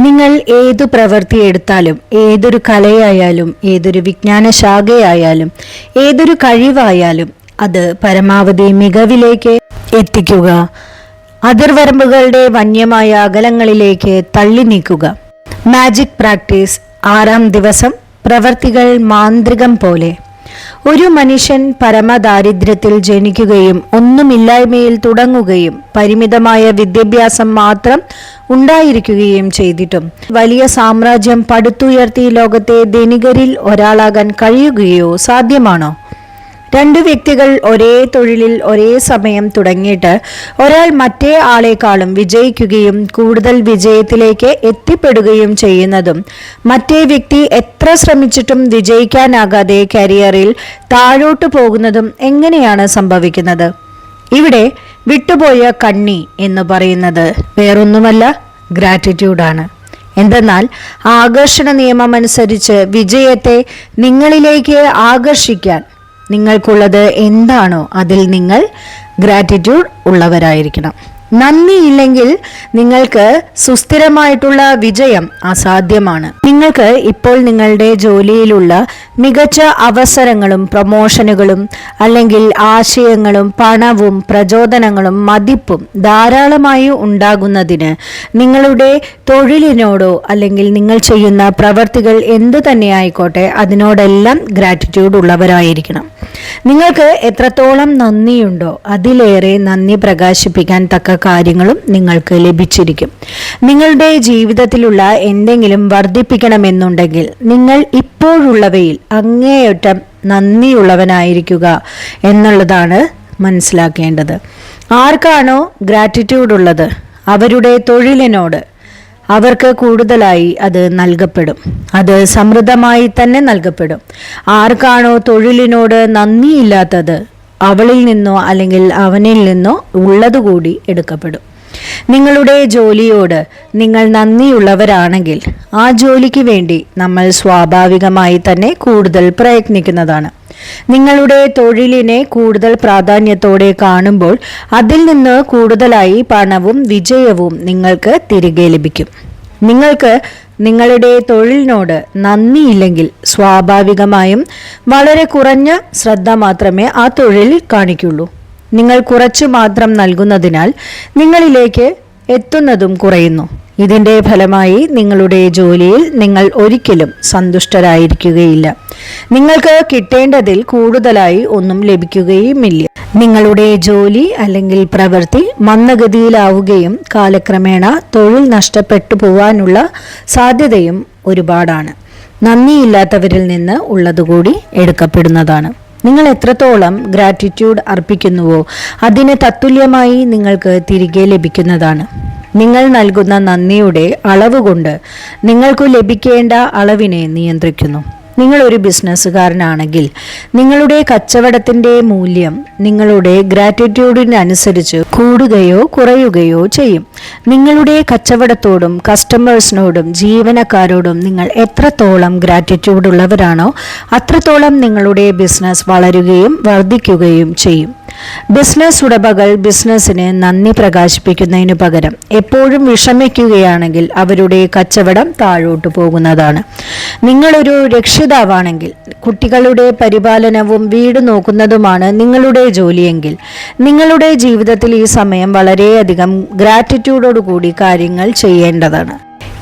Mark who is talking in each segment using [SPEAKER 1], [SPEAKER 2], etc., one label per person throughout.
[SPEAKER 1] നിങ്ങൾ ഏതു പ്രവൃത്തി എടുത്താലും ഏതൊരു കലയായാലും ഏതൊരു വിജ്ഞാന ശാഖയായാലും ഏതൊരു കഴിവായാലും അത് പരമാവധി മികവിലേക്ക് എത്തിക്കുക. അതിർവരമ്പുകളുടെ വന്യമായ അകലങ്ങളിലേക്ക് തള്ളി നീക്കുക. മാജിക് പ്രാക്ടീസ് ആറാം ദിവസം പ്രവർത്തികൾ മാന്ത്രികം പോലെ. ഒരു മനുഷ്യൻ പരമദാരിദ്ര്യത്തിൽ ജനിക്കുകയും ഒന്നുമില്ലായ്മയിൽ തുടങ്ങുകയും പരിമിതമായ വിദ്യാഭ്യാസം മാത്രം ഉണ്ടായിരിക്കുകയും ചെയ്തിട്ടും വലിയ സാമ്രാജ്യം പടുത്തുയർത്തി ലോകത്തെ ധനികരിൽ ഒരാളാകാൻ കഴിയുകയോ സാധ്യമാണോ? രണ്ടു വ്യക്തികൾ ഒരേ തൊഴിലിൽ ഒരേ സമയം തുടങ്ങിയിട്ട് ഒരാൾ മറ്റേ ആളെക്കാളും വിജയിക്കുകയും കൂടുതൽ വിജയത്തിലേക്ക് എത്തിപ്പെടുകയും ചെയ്യുന്നതും മറ്റേ വ്യക്തി എത്ര ശ്രമിച്ചിട്ടും വിജയിക്കാനാകാതെ കരിയറിൽ താഴോട്ടു പോകുന്നതും എങ്ങനെയാണ് സംഭവിക്കുന്നത്? ഇവിടെ വിട്ടുപോയ കണ്ണി എന്ന് പറയുന്നത് വേറൊന്നുമല്ല ഗ്രാറ്റിറ്റ്യൂഡാണ് എന്തെന്നാൽ ആകർഷണ നിയമം അനുസരിച്ച് വിജയത്തെ നിങ്ങളിലേക്ക് ആകർഷിക്കാൻ നിങ്ങൾക്കുള്ളത് എന്താണോ അതിൽ നിങ്ങൾ ഗ്രാറ്റിറ്റ്യൂഡ് ഉള്ളവരായിരിക്കണം. നന്ദിയില്ലെങ്കിൽ നിങ്ങൾക്ക് സുസ്ഥിരമായിട്ടുള്ള വിജയം അസാധ്യമാണ്. നിങ്ങൾക്ക് ഇപ്പോൾ നിങ്ങളുടെ ജോലിയിലുള്ള മികച്ച അവസരങ്ങളും പ്രൊമോഷനുകളും അല്ലെങ്കിൽ ആശയങ്ങളും പണവും പ്രചോദനങ്ങളും മതിപ്പും ധാരാളമായി ഉണ്ടാകുന്നതിന് നിങ്ങളുടെ തൊഴിലിനോടോ അല്ലെങ്കിൽ നിങ്ങൾ ചെയ്യുന്ന പ്രവർത്തികൾ എന്തു തന്നെ ആയിക്കോട്ടെ അതിനോടെല്ലാം ഗ്രാറ്റിറ്റ്യൂഡ് ഉള്ളവരായിരിക്കണം. നിങ്ങൾക്ക് എത്രത്തോളം നന്ദിയുണ്ടോ അതിലേറെ നന്ദി പ്രകാശിപ്പിക്കാൻ തക്ക കാര്യങ്ങളും നിങ്ങൾക്ക് ലഭിച്ചിരിക്കും. നിങ്ങളുടെ ജീവിതത്തിലുള്ള എന്തെങ്കിലും വർദ്ധിപ്പിക്കണമെന്നുണ്ടെങ്കിൽ നിങ്ങൾ ഇപ്പോഴുള്ളവയിൽ അങ്ങേയറ്റം നന്ദിയുള്ളവനായിരിക്കുക എന്നുള്ളതാണ് മനസ്സിലാക്കേണ്ടത്. ആർക്കാണോ ഗ്രാറ്റിറ്റ്യൂഡ് ഉള്ളത്? അവരുടെ തൊഴിലിനോട്. അവർക്ക് കൂടുതലായി അത് നൽകപ്പെടും. അത് സമൃദ്ധമായി തന്നെ നൽകപ്പെടും. ആർക്കാണോ തൊഴിലിനോട് നന്ദിയില്ലാത്തത്? അവളിൽ നിന്നോ അല്ലെങ്കിൽ അവനിൽ നിന്നോ ഉള്ളതുകൂടി എടുക്കപ്പെടും. നിങ്ങളുടെ ജോലിയോട് നിങ്ങൾ നന്ദിയുള്ളവരാണെങ്കിൽ ആ ജോലിക്ക് വേണ്ടി നമ്മൾ സ്വാഭാവികമായി തന്നെ കൂടുതൽ പ്രയത്നിക്കുന്നതാണ്. നിങ്ങളുടെ തൊഴിലിനെ കൂടുതൽ പ്രാധാന്യത്തോടെ കാണുമ്പോൾ അതിൽ നിന്ന് കൂടുതലായി പണവും വിജയവും നിങ്ങൾക്ക് തിരികെ ലഭിക്കും. നിങ്ങൾക്ക് നിങ്ങളുടെ തൊഴിലിനോട് നന്ദിയില്ലെങ്കിൽ സ്വാഭാവികമായും വളരെ കുറഞ്ഞ ശ്രദ്ധ മാത്രമേ ആ തൊഴിലിൽ കാണിക്കുള്ളൂ. നിങ്ങൾ കുറച്ചു മാത്രം നൽകുന്നതിനാൽ നിങ്ങളിലേക്ക് എത്തുന്നതും കുറയുന്നു. ഇതിന്റെ ഫലമായി നിങ്ങളുടെ ജോലിയിൽ നിങ്ങൾ ഒരിക്കലും സന്തുഷ്ടരായിരിക്കുകയില്ല. നിങ്ങൾക്ക് കിട്ടേണ്ടതിൽ കൂടുതലായി ഒന്നും ലഭിക്കുകയുമില്ല. നിങ്ങളുടെ ജോലി അല്ലെങ്കിൽ പ്രവൃത്തി മന്ദഗതിയിലാവുകയും കാലക്രമേണ തൊഴിൽ നഷ്ടപ്പെട്ടു പോവാനുള്ള സാധ്യതയും ഒരുപാടാണ്. നന്ദിയില്ലാത്തവരിൽ നിന്ന് ഉള്ളതുകൂടി എടുക്കപ്പെടുന്നതാണ്. നിങ്ങൾ എത്രത്തോളം ഗ്രാറ്റിറ്റ്യൂഡ് അർപ്പിക്കുന്നുവോ അതിന് തത്തുല്യമായി നിങ്ങൾക്ക് തിരികെ ലഭിക്കുന്നതാണ്. നിങ്ങൾ നൽകുന്ന നന്ദിയുടെ അളവ് കൊണ്ട് നിങ്ങൾക്കു ലഭിക്കേണ്ട അളവിനെ നിയന്ത്രിക്കുന്നു. നിങ്ങൾ ഒരു ബിസിനസ്സുകാരനാണെങ്കിൽ നിങ്ങളുടെ കച്ചവടത്തിന്റെ മൂല്യം നിങ്ങളുടെ ഗ്രാറ്റിറ്റ്യൂഡിനനുസരിച്ച് കൂടുകയോ കുറയുകയോ ചെയ്യും. നിങ്ങളുടെ കച്ചവടത്തോടും കസ്റ്റമേഴ്സിനോടും ജീവനക്കാരോടും നിങ്ങൾ എത്രത്തോളം ഗ്രാറ്റിറ്റ്യൂഡ് ഉള്ളവരാണോ അത്രത്തോളം നിങ്ങളുടെ ബിസിനസ് വളരുകയും വർദ്ധിക്കുകയും ചെയ്യും. ബിസിനസ് ഉടമകൾ ബിസിനസ്സിന് നന്ദി പ്രകാശിപ്പിക്കുന്നതിനു പകരം എപ്പോഴും വിഷമിക്കുകയാണെങ്കിൽ അവരുടെ കച്ചവടം താഴോട്ട് പോകുന്നതാണ്. നിങ്ങളൊരു രക്ഷിതാവാണെങ്കിൽ കുട്ടികളുടെ പരിപാലനവും വീട് നോക്കുന്നതുമാണ് നിങ്ങളുടെ ജോലിയെങ്കിൽ നിങ്ങളുടെ ജീവിതത്തിൽ ഈ സമയം വളരെയധികം ഗ്രാറ്റിറ്റ്യൂഡോടുകൂടി കാര്യങ്ങൾ ചെയ്യേണ്ടതാണ്.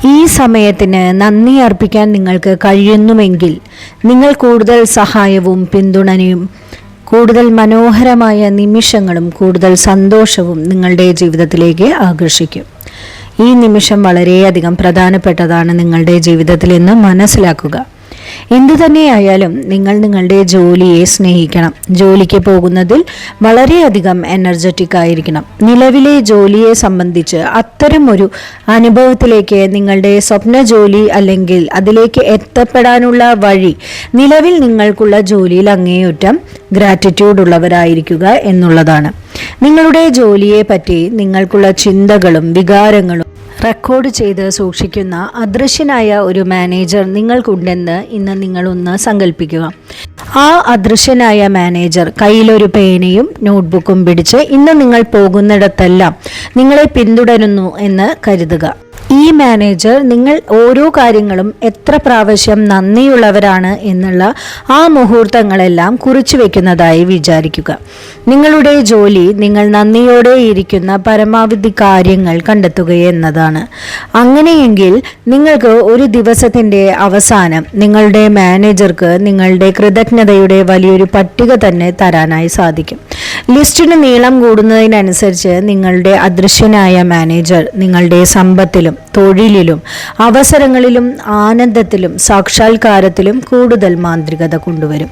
[SPEAKER 1] ഈ സമയത്തിന് നന്ദി അർപ്പിക്കാൻ നിങ്ങൾക്ക് കഴിയുന്നുവെങ്കിൽ നിങ്ങൾ കൂടുതൽ സഹായവും പിന്തുണയും കൂടുതൽ മനോഹരമായ നിമിഷങ്ങളും കൂടുതൽ സന്തോഷവും നിങ്ങളുടെ ജീവിതത്തിലേക്ക് ആകർഷിക്കും. ഈ നിമിഷം വളരെയധികം പ്രധാനപ്പെട്ടതാണ് നിങ്ങളുടെ ജീവിതത്തിൽ എന്ന് മനസ്സിലാക്കുക. എന്തു തന്നെയായാലും നിങ്ങൾ നിങ്ങളുടെ ജോലിയെ സ്നേഹിക്കണം. ജോലിക്ക് പോകുന്നതിൽ വളരെയധികം എനർജറ്റിക് ആയിരിക്കണം. നിലവിലെ ജോലിയെ സംബന്ധിച്ച് അത്തരം ഒരു അനുഭവത്തിലേക്ക് നിങ്ങളുടെ സ്വപ്ന ജോലി അല്ലെങ്കിൽ അതിലേക്ക് എത്തപ്പെടാനുള്ള വഴി നിലവിൽ നിങ്ങൾക്കുള്ള ജോലിയിൽ അങ്ങേയറ്റം ഗ്രാറ്റിറ്റ്യൂഡ് ഉള്ളവരായിരിക്കുക എന്നുള്ളതാണ്. നിങ്ങളുടെ ജോലിയെ പറ്റി നിങ്ങൾക്കുള്ള ചിന്തകളും വികാരങ്ങളും റെക്കോർഡ് ചെയ്ത് സൂക്ഷിക്കുന്ന അദൃശ്യനായ ഒരു മാനേജർ നിങ്ങൾക്കുണ്ടെന്ന് ഇന്ന് നിങ്ങളൊന്ന് സങ്കല്പിക്കുക ആ അദൃശ്യനായ മാനേജർ കയ്യിലൊരു പേനയും നോട്ട്ബുക്കും പിടിച്ച് ഇന്ന് നിങ്ങൾ പോകുന്നിടത്തെല്ലാം നിങ്ങളെ പിന്തുടരുന്നു എന്ന് കരുതുക. ഈ മാനേജർ നിങ്ങൾ ഓരോ കാര്യങ്ങളും എത്ര പ്രാവശ്യം നന്ദിയുള്ളവരാണ് എന്നുള്ള ആ മുഹൂർത്തങ്ങളെല്ലാം കുറിച്ചു വെക്കുന്നതായി വിചാരിക്കുക. നിങ്ങളുടെ ജോലി നിങ്ങൾ നന്ദിയോടെ ഇരിക്കുന്ന പരമാവധി കാര്യങ്ങൾ കണ്ടെത്തുക എന്നതാണ്. അങ്ങനെയെങ്കിൽ നിങ്ങൾക്ക് ഒരു ദിവസത്തിന്റെ അവസാനം നിങ്ങളുടെ മാനേജർക്ക് നിങ്ങളുടെ കൃതജ്ഞതയുടെ വലിയൊരു പട്ടിക തന്നെ തരാനായി സാധിക്കും. ലിസ്റ്റിന് നീളം കൂടുന്നതിനനുസരിച്ച് നിങ്ങളുടെ അദൃശ്യനായ മാനേജർ നിങ്ങളുടെ സമ്പത്തിലും തൊഴിലിലും അവസരങ്ങളിലും ആനന്ദത്തിലും സാക്ഷാത്കാരത്തിലും കൂടുതൽ മാന്ത്രികത കൊണ്ടുവരും.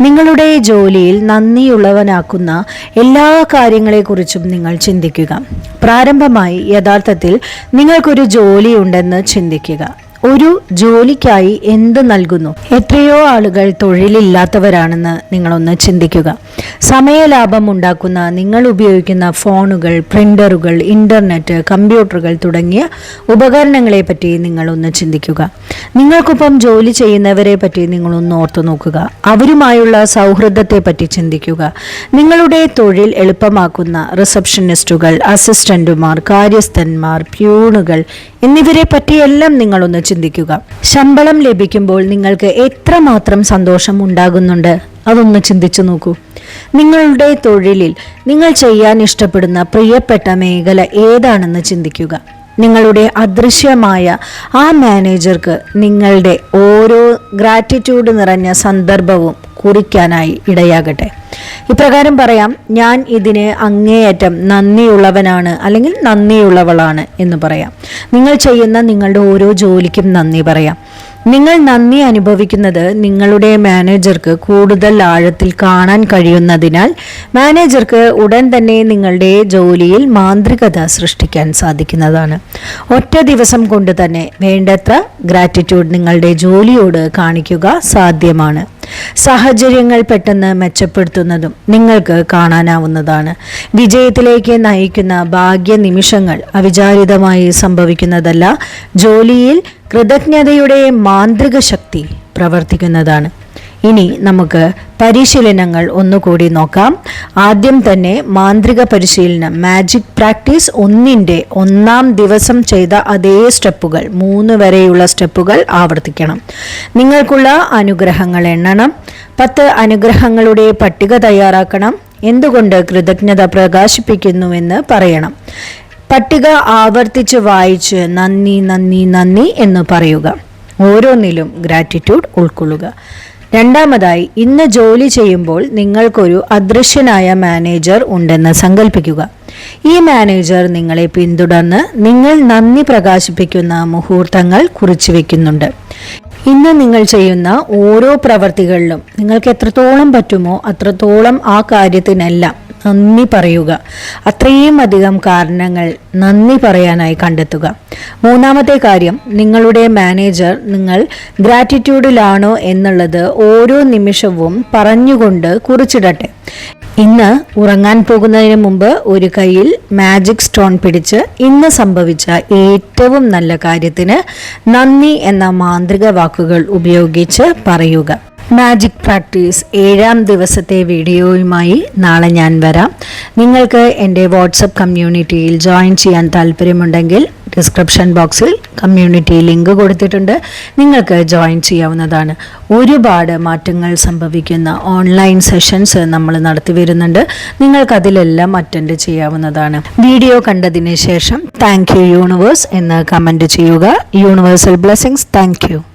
[SPEAKER 1] നിങ്ങളുടെ ജോലിയിൽ നന്ദിയുള്ളവനാക്കുന്ന എല്ലാ കാര്യങ്ങളെക്കുറിച്ചും നിങ്ങൾ ചിന്തിക്കുക. പ്രാരംഭമായി യഥാർത്ഥത്തിൽ നിങ്ങൾക്കൊരു ജോലിയുണ്ടെന്ന് ചിന്തിക്കുക. ഒരു ജോലിക്കായി എന്ത് നൽകുന്നു? എത്രയോ ആളുകൾ തൊഴിലില്ലാത്തവരാണെന്ന് നിങ്ങളൊന്ന് ചിന്തിക്കുക. സമയലാഭം ഉണ്ടാക്കുന്ന നിങ്ങൾ ഉപയോഗിക്കുന്ന ഫോണുകൾ പ്രിന്ററുകൾ ഇന്റർനെറ്റ് കമ്പ്യൂട്ടറുകൾ തുടങ്ങിയ ഉപകരണങ്ങളെ പറ്റി നിങ്ങളൊന്ന് ചിന്തിക്കുക. നിങ്ങൾക്കൊപ്പം ജോലി ചെയ്യുന്നവരെ പറ്റി നിങ്ങളൊന്ന് ഓർത്തു നോക്കുക. അവരുമായുള്ള സൗഹൃദത്തെ പറ്റി ചിന്തിക്കുക. നിങ്ങളുടെ തൊഴിൽ എളുപ്പമാക്കുന്ന റിസപ്ഷനിസ്റ്റുകൾ അസിസ്റ്റന്റുമാർ കാര്യസ്ഥന്മാർ പ്യൂണുകൾ എന്നിവരെ പറ്റിയെല്ലാം നിങ്ങളൊന്ന് ചിന്തിക്കുക. ശമ്പളം ലഭിക്കുമ്പോൾ നിങ്ങൾക്ക് എത്രമാത്രം സന്തോഷം ഉണ്ടാകുന്നുണ്ട്? അതൊന്ന് ചിന്തിച്ചു നോക്കൂ. നിങ്ങളുടെ തൊഴിലിൽ നിങ്ങൾ ചെയ്യാൻ ഇഷ്ടപ്പെടുന്ന പ്രിയപ്പെട്ട മേഖല ഏതാണെന്ന് ചിന്തിക്കുക. നിങ്ങളുടെ അദൃശ്യമായ ആ മാനേജർക്ക് നിങ്ങളുടെ ഓരോ ഗ്രാറ്റിറ്റ്യൂഡ് നിറഞ്ഞ സന്ദർഭവും കുറിക്കാനായി ഇടയാകട്ടെ. ഇപ്രകാരം പറയാം ഞാൻ ഇതിന് അങ്ങേയറ്റം നന്ദിയുള്ളവനാണ് അല്ലെങ്കിൽ നന്ദിയുള്ളവളാണ് എന്ന് പറയാം. നിങ്ങൾ ചെയ്യുന്ന നിങ്ങളുടെ ഓരോ ജോലിക്കും നന്ദി പറയാം. നിങ്ങൾ നന്ദി അനുഭവിക്കുന്നത് നിങ്ങളുടെ മാനേജർക്ക് കൂടുതൽ ആഴത്തിൽ കാണാൻ കഴിയുന്നതിനാൽ മാനേജർക്ക് ഉടൻ തന്നെ നിങ്ങളുടെ ജോലിയിൽ മാന്ത്രികത സൃഷ്ടിക്കാൻ സാധിക്കുന്നതാണ്. ഒറ്റ ദിവസം കൊണ്ട് തന്നെ വേണ്ടത്ര ഗ്രാറ്റിറ്റ്യൂഡ് നിങ്ങളുടെ ജോലിയോട് കാണിക്കുക സാധ്യമാണ്. സാഹചര്യങ്ങൾ പെട്ടെന്ന് മെച്ചപ്പെടുത്തുന്നതും നിങ്ങൾക്ക് കാണാനാവുന്നതാണ്. വിജയത്തിലേക്ക് നയിക്കുന്ന ഭാഗ്യ നിമിഷങ്ങൾ അവിചാരിതമായി സംഭവിക്കുന്നതല്ല. ജോലിയിൽ കൃതജ്ഞതയുടെ മാന്ത്രിക ശക്തി പ്രവർത്തിക്കുന്നതാണ്. ഇനി നമുക്ക് പരിശീലനങ്ങൾ ഒന്നുകൂടി നോക്കാം. ആദ്യം തന്നെ മാന്ത്രിക പരിശീലനം മാജിക് പ്രാക്ടീസ് ഒന്നിന്റെ ഒന്നാം ദിവസം ചെയ്ത അതേ സ്റ്റെപ്പുകൾ മൂന്ന് വരെയുള്ള സ്റ്റെപ്പുകൾ ആവർത്തിക്കണം. നിങ്ങൾക്കുള്ള അനുഗ്രഹങ്ങൾ എണ്ണണം. പത്ത് അനുഗ്രഹങ്ങളുടെ പട്ടിക തയ്യാറാക്കണം. എന്തുകൊണ്ട് കൃതജ്ഞത പ്രകാശിപ്പിക്കുന്നുവെന്ന് പറയണം. പട്ടിക ആവർത്തിച്ച് വായിച്ച് നന്ദി നന്ദി നന്ദി എന്ന് പറയുക. ഓരോന്നിലും ഗ്രാറ്റിറ്റ്യൂഡ് ഉൾക്കൊള്ളുക. രണ്ടാമതായി ഇന്ന് ജോലി ചെയ്യുമ്പോൾ നിങ്ങൾക്കൊരു അദൃശ്യനായ മാനേജർ ഉണ്ടെന്ന് സങ്കല്പിക്കുക ഈ മാനേജർ നിങ്ങളെ പിന്തുടർന്ന് നിങ്ങൾ നന്ദി പ്രകാശിപ്പിക്കുന്ന മുഹൂർത്തങ്ങൾ കുറിച്ചു വെക്കുന്നുണ്ട്. ഇന്ന് നിങ്ങൾ ചെയ്യുന്ന ഓരോ പ്രവർത്തികളിലും നിങ്ങൾക്ക് എത്രത്തോളം പറ്റുമോ അത്രത്തോളം ആ കാര്യത്തിനെല്ലാം നന്ദി പറയുക. അത്രയും അധികം കാരണങ്ങൾ നന്ദി പറയാനായി കണ്ടെത്തുക. മൂന്നാമത്തെ കാര്യം നിങ്ങളുടെ മാനേജർ നിങ്ങൾ ഗ്രാറ്റിറ്റ്യൂഡിലാണോ എന്നുള്ളത് ഓരോ നിമിഷവും പറഞ്ഞുകൊണ്ട് കുറിച്ചിടട്ടെ. ഇന്ന് ഉറങ്ങാൻ പോകുന്നതിന് മുമ്പ് ഒരു കയ്യിൽ മാജിക് സ്റ്റോൺ പിടിച്ച് ഇന്ന് സംഭവിച്ച ഏറ്റവും നല്ല കാര്യത്തിന് നന്ദി എന്ന മാന്ത്രിക വാക്കുകൾ ഉപയോഗിച്ച് പറയുക. മാജിക് പ്രാക്ടീസ് ഏഴാം ദിവസത്തെ വീഡിയോയുമായി നാളെ ഞാൻ വരാം. നിങ്ങൾക്ക് എന്റെ വാട്സപ്പ് കമ്മ്യൂണിറ്റിയിൽ ജോയിൻ ചെയ്യാൻ താല്പര്യമുണ്ടെങ്കിൽ ഡിസ്ക്രിപ്ഷൻ ബോക്സിൽ കമ്മ്യൂണിറ്റി ലിങ്ക് കൊടുത്തിട്ടുണ്ട്. നിങ്ങൾക്ക് ജോയിൻ ചെയ്യാവുന്നതാണ്. ഒരുപാട് മാറ്റങ്ങൾ സംഭവിക്കുന്ന ഓൺലൈൻ സെഷൻസ് നമ്മൾ നടത്തി വരുന്നുണ്ട്. നിങ്ങൾക്ക് അതിലെല്ലാം അറ്റൻഡ് ചെയ്യാവുന്നതാണ്. വീഡിയോ കണ്ടതിന് ശേഷം താങ്ക് യു യൂണിവേഴ്സ് എന്ന് കമന്റ് ചെയ്യുക. Universal blessings thank